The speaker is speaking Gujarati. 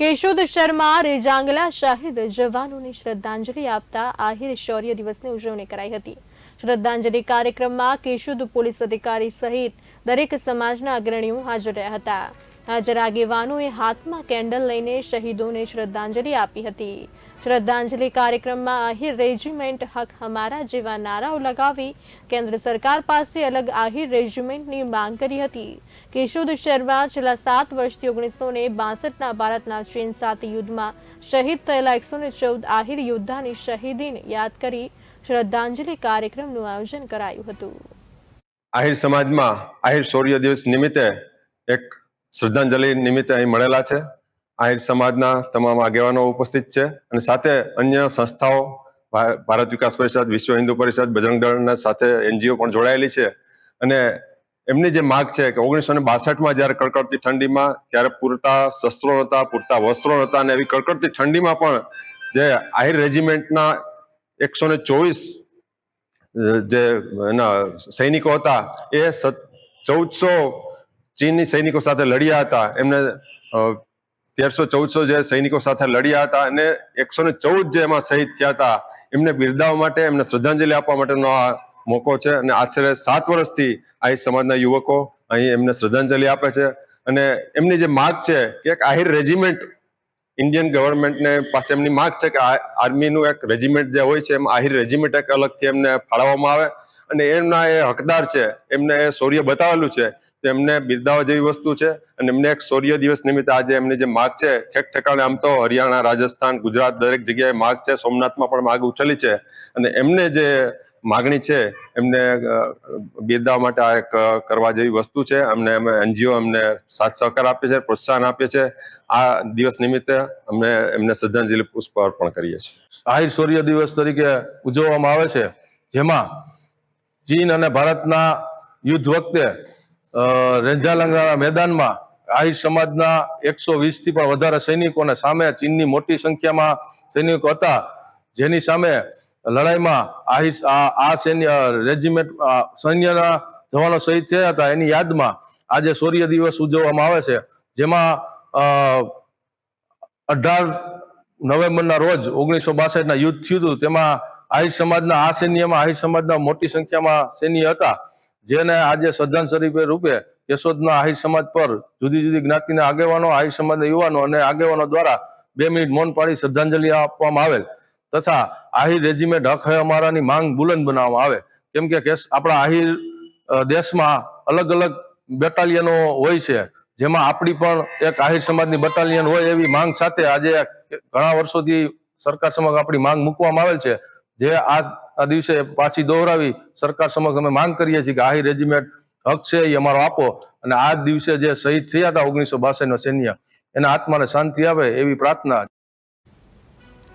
કેશોદ શર્મા, રેજાંગલા શાહિદ જવાનોને શ્રદ્ધાંજલિ આપતા આહિર શૌર્ય દિવસની ઉજવણી કરાઈ હતી. શ્રદ્ધાંજલિ કાર્યક્રમમાં કેશોદ પોલીસ અધિકારી સહિત દરેક સમાજના અગ્રણીઓ હાજર રહ્યા હતા. હાજર આગેવાનોએ હાથમાં કેન્ડલ લઈને શહીદોને શ્રદ્ધાંજલિ આપી હતી. શ્રદ્ધાંજલિ કાર્યક્રમમાં આહિર રેજિમેન્ટ હક હમારા જેવા નારાઓ લગાવી કેન્દ્ર સરકાર પાસે અલગ આહિર રેજિમેન્ટની માંગ કરી હતી. કેશોદ શહેરમાં છેલ્લા સાત વર્ષથી ઓગણીસો ને બાસઠના ભારતના ચીન સાથે યુદ્ધમાં શહીદ થયેલા એકસો ને ચૌદ આહિર યોદ્ધાની શહીદીને યાદ કરી શ્રદ્ધાંજલિ કાર્યક્રમનું આયોજન કરાયું હતું. આહિર સમાજમાં આહિર શૌર્ય દિવસ નિમિત્તે એક શ્રદ્ધાંજલિ નિમિત્તે અહીં મળેલા છે. આહિર સમાજના તમામ આગેવાનો ઉપસ્થિત છે અને સાથે અન્ય સંસ્થાઓ ભારત વિકાસ પરિષદ, વિશ્વ હિન્દુ પરિષદ, બજરંગ દળના સાથે એનજીઓ પણ જોડાયેલી છે. અને એમની જે માગ છે કે ઓગણીસો ને બાસઠમાં જ્યારે કડકડતી ઠંડીમાં, ત્યારે પૂરતા શસ્ત્રો નહોતા, પૂરતા વસ્ત્રો નહોતા અને એવી કડકડતી ઠંડીમાં પણ જે આહિર રેજિમેન્ટના એકસો ને ચોવીસ જે એના સૈનિકો હતા, એ ચૌદસો ચીની સૈનિકો સાથે લડ્યા હતા. એમને તેરસો ચૌદસો જે સૈનિકો સાથે લડ્યા હતા અને એકસો ને ચૌદ જે એમાં શહીદ થયા હતા, એમને બિરદાવવા માટે, એમને શ્રદ્ધાંજલિ આપવા માટેનો આ મોકો છે અને આશરે સાત વર્ષથી આ સમાજના યુવકો અહીં એમને શ્રદ્ધાંજલિ આપે છે અને એમની જે માગ છે કે એક આહિર રેજિમેન્ટ, ઇન્ડિયન ગવર્મેન્ટને પાસે એમની માગ છે કે આર્મીનું એક રેજિમેન્ટ જે હોય છે, એમ આહિર રેજિમેન્ટ એક અલગથી એમને ફાળવવામાં આવે અને એમના એ હકદાર છે, એમને એ શૌર્ય બતાવેલું છે તો એમને બિરદાવવા જેવી વસ્તુ છે અને એમને એક શૌર્ય દિવસ નિમિત્તે આજે એમની જે માગ છે, ઠેક ઠેકાણે આમ તો હરિયાણા, રાજસ્થાન, ગુજરાત દરેક જગ્યાએ માગ છે, સોમનાથમાં પણ માગ ઉઠેલી છે અને એમને જે માગણી છે, એમને બિરદાવવા માટે આ એક કરવા જેવી વસ્તુ છે. અમને અમે એનજીઓ અમને સાથ સહકાર આપે છે પ્રોત્સાહન આપે છે આ દિવસ નિમિત્તે અમે એમને શ્રદ્ધાંજલિ પુષ્પ અર્પણ કરીએ છીએ. આહિર શૌર્ય દિવસ તરીકે ઉજવવામાં આવે છે, જેમાં ચીન અને ભારતના યુદ્ધ વખતે અ, રેંજાલંગના મેદાનમાં આહિર સમાજના એકસો વીસથી પણ વધારે સૈનિકોને સામે ચીનની મોટી સંખ્યામાં સૈનિકો હતા. જેની સામે લડાઈમાં આહિર આ સૈન્ય રેજિમેન્ટ સૈન્યના જવાનો શહીદ થયા હતા. એની યાદમાં આજે શૌર્ય દિવસ ઉજવવામાં આવે છે. જેમાં અઢાર નવેમ્બરના રોજ ઓગણીસો બાસઠના યુદ્ધ થયું હતું. તેમાં આહિર સમાજના આ સૈન્યમાં આહિર સમાજના મોટી સંખ્યામાં સૈન્ય હતા. જેને આજે શ્રદ્ધાંજલિ રૂપે કેશોદના આહિર સમાજ પર જુદી જુદી જ્ઞાતિના આગેવાનો, આહિર સમાજના યુવાનો અને આગેવાનો દ્વારા બે મિનિટ મૌન પાડી શ્રદ્ધાંજલિ આપવામાં આવેલ તથા આહિર રેજિમેન્ટ હક હે અમારાની માંગ બુલંદ બનાવવામાં આવે. કેમ કે આપણા આહિર દેશમાં અલગ અલગ બેટાલિયનો હોય છે, જેમાં આપણી પણ એક આહિર સમાજની બટાલિયન હોય એવી માંગ સાથે આજે ઘણા વર્ષોથી સરકાર સમક્ષ આપણી માંગ મૂકવામાં આવેલ છે, જે આ આ દિવસે પાછી દોહરાવી સરકાર સમક્ષ અમે માંગ કરીએ છીએ કે આહી રેજિમેન્ટ હક છે, એ અમારો આપો. અને આ દિવસે જે શહીદ થયા હતા ઓગણીસો બાસઠ સૈન્ય, એના આત્માને શાંતિ આવે એવી પ્રાર્થના